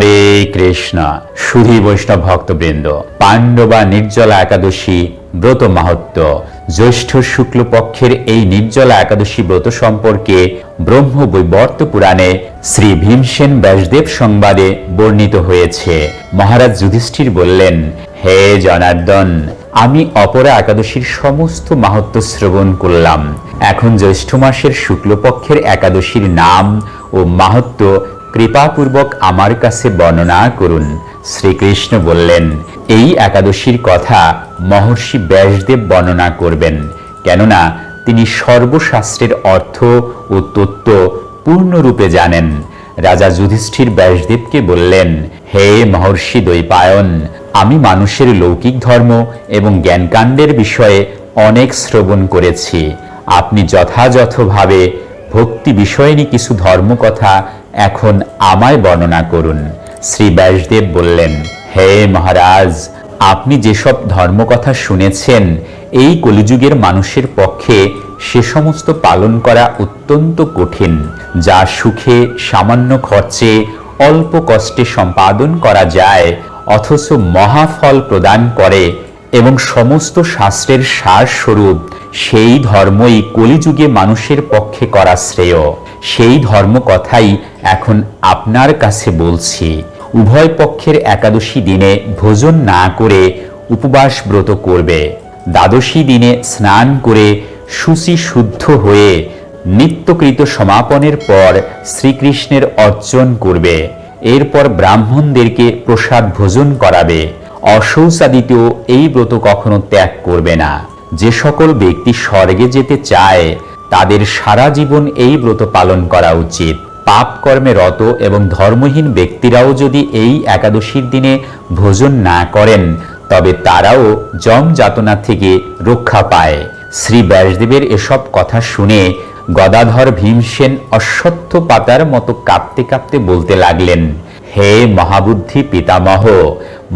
হরে কৃষ্ণ। সুধী বৈষ্ণব ভক্তবৃন্দ, পাণ্ডবা নির্জলা একাদশী ব্রত মাহাত্ম। জ্যৈষ্ঠ শুক্লপক্ষের এই নির্জলা একাদশী ব্রত সম্পর্কে ব্রহ্ম বৈবর্ত পুরাণে শ্রী ভীমসেন ব্যাসদেব সংবাদে বর্ণিত হয়েছে। মহারাজ যুধিষ্ঠির বললেন, হে জনার্দন, আমি অপরা একাদশীর সমস্ত মাহাত্ম শ্রবণ করলাম। এখন জ্যৈষ্ঠ মাসের শুক্লপক্ষের একাদশীর নাম ও মাহাত্ম কৃপাপূর্বক আমার কাছে বর্ণনা করুন। শ্রীকৃষ্ণ বললেন, এই একাদশীর কথা মহর্ষি ব্যাসদেব বর্ণনা করবেন, কেননা তিনি সর্বশাস্ত্রের অর্থ ও তত্ত্ব পূর্ণরূপে জানেন। রাজা যুধিষ্ঠির ব্যাসদেবকে বললেন, হে মহর্ষি দৈপায়ন আমি মানুষের লৌকিক ধর্ম এবং জ্ঞানকাণ্ডের বিষয়ে অনেক শ্রবণ করেছি। আপনি যথাযথভাবে ভক্তি বিষয়নী কিছু ধর্মকথা এখন আমায় বর্ণনা করুন। শ্রী ব্যাসদেব বললেন, হে মহারাজ, আপনি যেসব ধর্মকথা শুনেছেন, এই কলিযুগের মানুষের পক্ষে সে সমস্ত পালন করা অত্যন্ত কঠিন, যা সুখে, সামান্য খরচে, অল্প কষ্টে সম্পাদন করা যায়, অথচ মহাফল প্রদান করে এবং সমস্ত শাস্ত্রের সার স্বরূপ সেই ধর্মই কলিযুগে মানুষের পক্ষে করা শ্রেয়। সেই ধর্ম কথাই এখন আপনার কাছে বলছি। উভয় পক্ষের একাদশী দিনে ভোজন না করে উপবাস ব্রত করবে। দ্বাদশী দিনে স্নান করে সুচি শুদ্ধ হয়ে নিত্যকৃত সমাপনের পর শ্রীকৃষ্ণের অর্জন করবে। এরপর ব্রাহ্মণদেরকে প্রসাদ ভোজন করাবে। অশৌচাদিতেও এই ব্রত কখনো ত্যাগ করবে না। যে সকল ব্যক্তি স্বর্গে যেতে চায়, তাদের সারা জীবন এই ব্রত পালন করা উচিত। পাপ কর্মে রত এবং ধর্মহীন ব্যক্তিরাও যদি এই একাদশীর দিনে ভোজন না করেন, তবে তারাও জম যাতনা থেকে রক্ষা পায়। শ্রী ব্যাসদেবের এসব কথা শুনে গদাধর ভীমসেন অশ্বত্থ পাতার মতো কাঁপতে কাঁপতে বলতে লাগলেন হে মহাবুদ্ধি পিতামহ,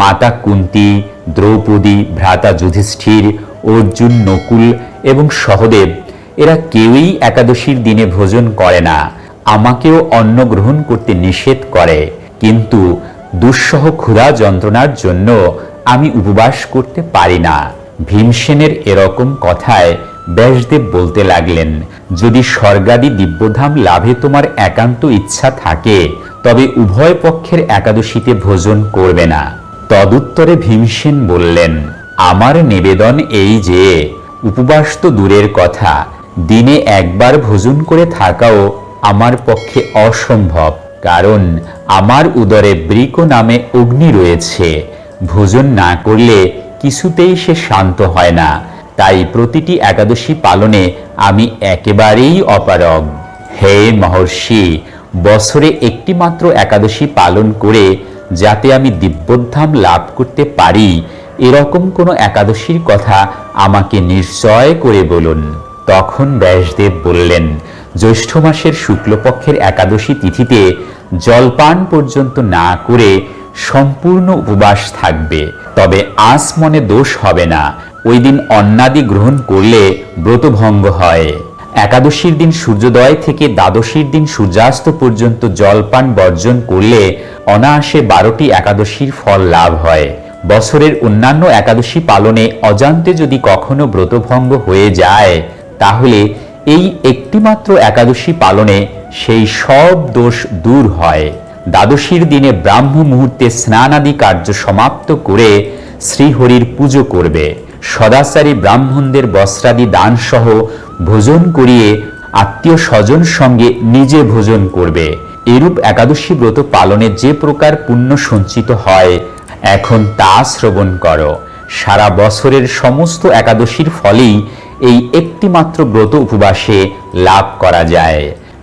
মাতা কুন্তি, দ্রৌপদী, ভ্রাতা যুধিষ্ঠির, অর্জুন, নকুল এবং সহদেব, এরা কেউই একাদশীর দিনে ভোজন করে না, আমাকেও অন্ন গ্রহণ করতে নিষেধ করে। কিন্তু দুঃসহ ক্ষুধা যন্ত্রণার জন্য আমি উপবাস করতে পারি না। ভীমসেনের এরকম কথায় ব্যাসদেব বলতে লাগলেন, যদি স্বর্গাদি দিব্যধাম লাভে তোমার একান্ত ইচ্ছা থাকে তবে উভয় পক্ষের একাদশীতে ভোজন করবে না। তদুত্তরে ভীমসেন বললেন, আমার নিবেদন এই যে, উপবাস তো দূরের কথা, দিনে একবার ভোজন করে থাকাও আমার পক্ষে অসম্ভব, কারণ আমার উদরে বৃক নামে অগ্নি রয়েছে। ভোজন না করলে কিছুতেই সে শান্ত হয় না। তাই প্রতিটি একাদশী পালনে আমি একেবারেই অপারগ। হে মহর্ষি বছরে একটি মাত্র একাদশী পালন করে যাতে আমি দিব্যধাম লাভ করতে পারি, এরকম কোনো একাদশীর কথা আমাকে নিশ্চয় করে বলুন। তখন ব্যাসদেব বললেন, জ্যৈষ্ঠ মাসের শুক্লপক্ষের একাদশী তিথিতে জলপান পর্যন্ত না করে সম্পূর্ণ উপবাস থাকবে। তবে আস মনে দোষ হবে না। ওই দিন অন্নাদি গ্রহণ করলে ব্রতভঙ্গ হয়। একাদশীর দিন সূর্যোদয় থেকে দ্বাদশীর দিন সূর্যাস্ত পর্যন্ত জলপান বর্জন করলে অনায়াসে বারোটি একাদশীর ফল লাভ হয়। বছরের অন্যান্য একাদশী পালনে অজান্তে যদি কখনো ব্রতভঙ্গ হয়ে যায়, তাহলে এই একটিমাত্র একাদশী পালনে সেই সব দোষ দূর হয়। দ্বাদশীর দিনে ব্রাহ্ম মুহূর্তে স্নানাদি কার্য সমাপ্ত করে শ্রীহরির পুজো করবে। সদাচারী ব্রাহ্মণদের বস্ত্রাদি দানসহ ভোজন করিয়ে আত্মীয় স্বজন সঙ্গে নিজে ভোজন করবে। এরূপ একাদশী ব্রত পালনে যে প্রকার পুণ্য সঞ্চিত হয়, এখন তা শ্রবণ করো। সারা বছরের সমস্ত একাদশীর ফলেই এই একটিমাত্র ব্রত উপবাসে লাভ করা যায়।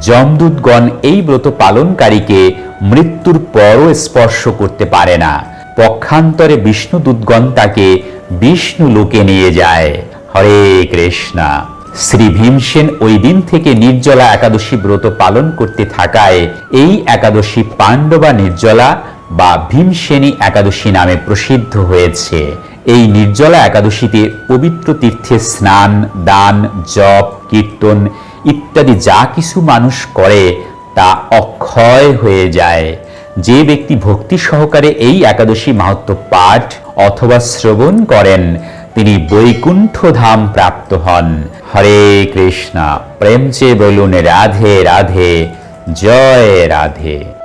যমদূতগণ এই ব্রত পালনকারীকে মৃত্যুর পরও স্পর্শ করতে পারে না। পক্ষান্তরে বিষ্ণুদূতগণ তাকে বিষ্ণু লোকে নিয়ে যায়। হরে কৃষ্ণা। শ্রী ভীমসেন ওই দিন থেকে নির্জলা একাদশী ব্রত পালন করতে থাকায় এই একাদশী পাণ্ডবা নির্জলা বা ভীমসেনী একাদশী নামে প্রসিদ্ধ হয়েছে। এই নির্জলা একাদশীতে পবিত্র তীর্থে স্নান, দান, জপ, কীর্তন ইত্যাদি যা কিছু মানুষ করে, তা অক্ষয় হয়ে যায়। যে ব্যক্তি ভক্তি সহকারে এই একাদশী মাহাত্ম পাঠ অথবা শ্রবণ করেন, তিনি বৈকুণ্ঠ ধাম প্রাপ্ত হন। হরে কৃষ্ণা প্রেমচে বলুন, রাধে রাধে, জয় রাধে।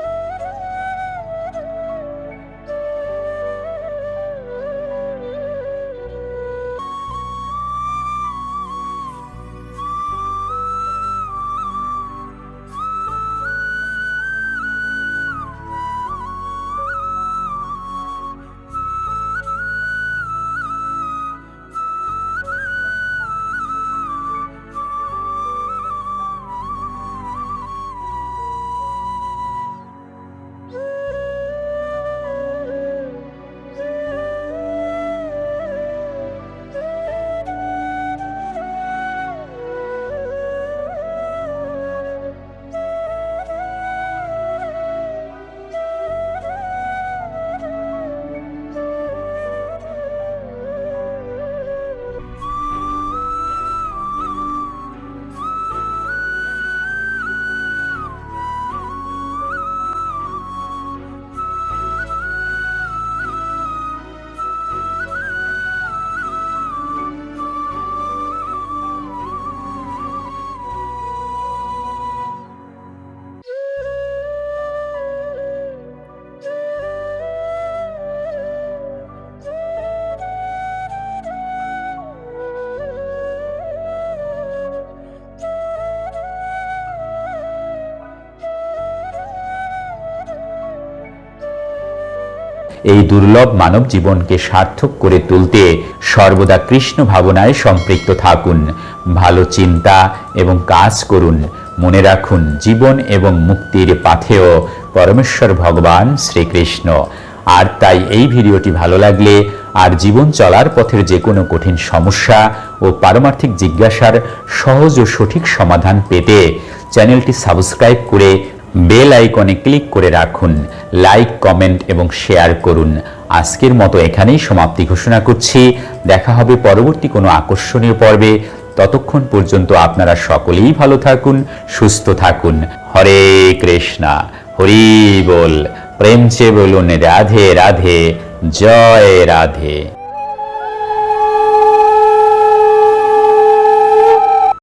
এই দুর্লভ মানব জীবনকে সার্থক করে তুলতে সর্বদা কৃষ্ণ ভাবনায় সম্পৃক্ত থাকুন। ভালো চিন্তা এবং কাজ করুন। মনে রাখুন, জীবন এবং মুক্তির পাথেও পরমেশ্বর ভগবান শ্রীকৃষ্ণ। আর তাই এই ভিডিওটি ভালো লাগলে আর জীবন চলার পথের যে কোনো কঠিন সমস্যা ও পারমার্থিক জিজ্ঞাসার সহজ ও সঠিক সমাধান পেতে চ্যানেলটি সাবস্ক্রাইব করে বেল আইকনে ক্লিক করে রাখুন, লাইক, কমেন্ট এবং শেয়ার করুন। আজকের মতো এখানেই সমাপ্তি ঘোষণা করছি। দেখা হবে পরবর্তী কোনো আকর্ষণীয় পর্বে। ততক্ষণ পর্যন্ত আপনারা সকলেই ভালো থাকুন, সুস্থ থাকুন। হরে কৃষ্ণা। হরি বল। প্রেম চে বলুন, রাধে রাধে। জয় রাধে।